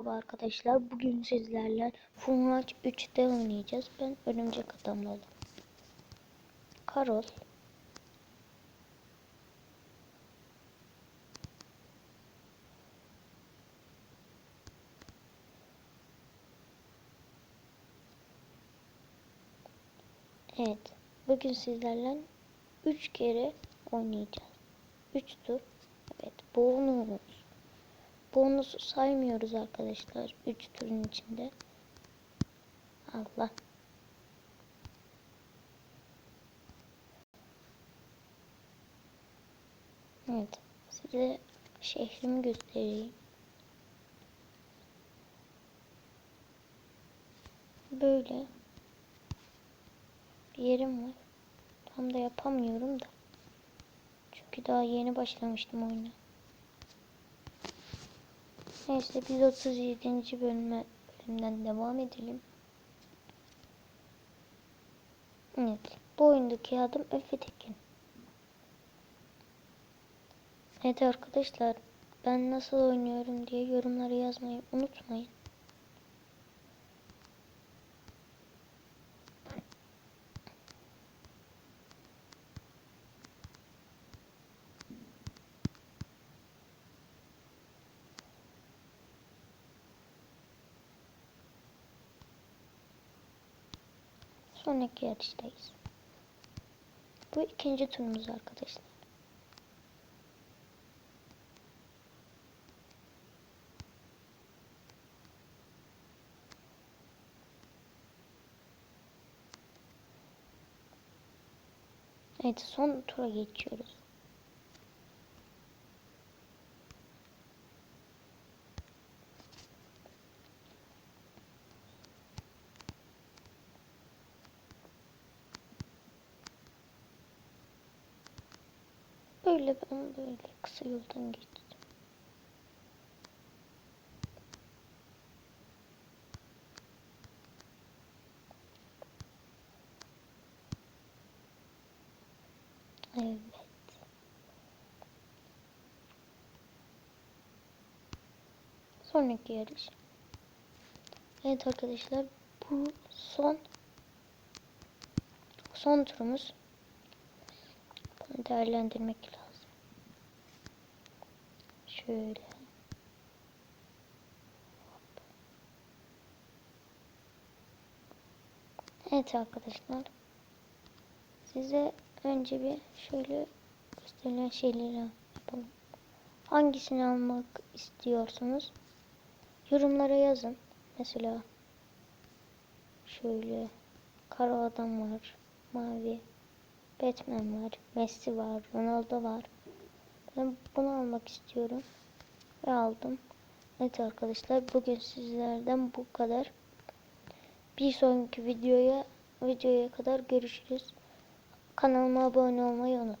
Merhaba arkadaşlar. Bugün sizlerle Full Match 3'te oynayacağız. Ben örümcek adamla oldum. Karol. Evet. Bugün sizlerle 3 kere oynayacağız. 3 tur. Evet. Bonus. Bonusu saymıyoruz arkadaşlar. 3 turun içinde. Allah. Evet. Size şehrimi göstereyim. Böyle bir yerim var. Tam da yapamıyorum da. Çünkü daha yeni başlamıştım oyuna. Neyse biz 37. bölüme bölümden devam edelim. Evet. Bu oyundaki adım Efe Tekin. Evet arkadaşlar ben nasıl oynuyorum diye yorumlara yazmayı unutmayın. Sonraki yarıştayız. Bu ikinci turumuz arkadaşlar. Evet son tura geçiyoruz. Böyle ben böyle kısa yoldan geçtim. Evet. Sonraki yarış. Evet arkadaşlar bu son son turumuz. Değerlendirmek lazım. Şöyle. Evet arkadaşlar. Size önce bir şöyle gösterilen şeyleri yapalım. Hangisini almak istiyorsunuz? Yorumlara yazın. Mesela şöyle kara adam var. Mavi. Batman var. Messi var. Ronaldo var. Ben bunu almak istiyorum. Ve aldım. Evet arkadaşlar bugün sizlerden bu kadar. Bir sonraki videoya videoya kadar görüşürüz. Kanalıma abone olmayı unutmayın.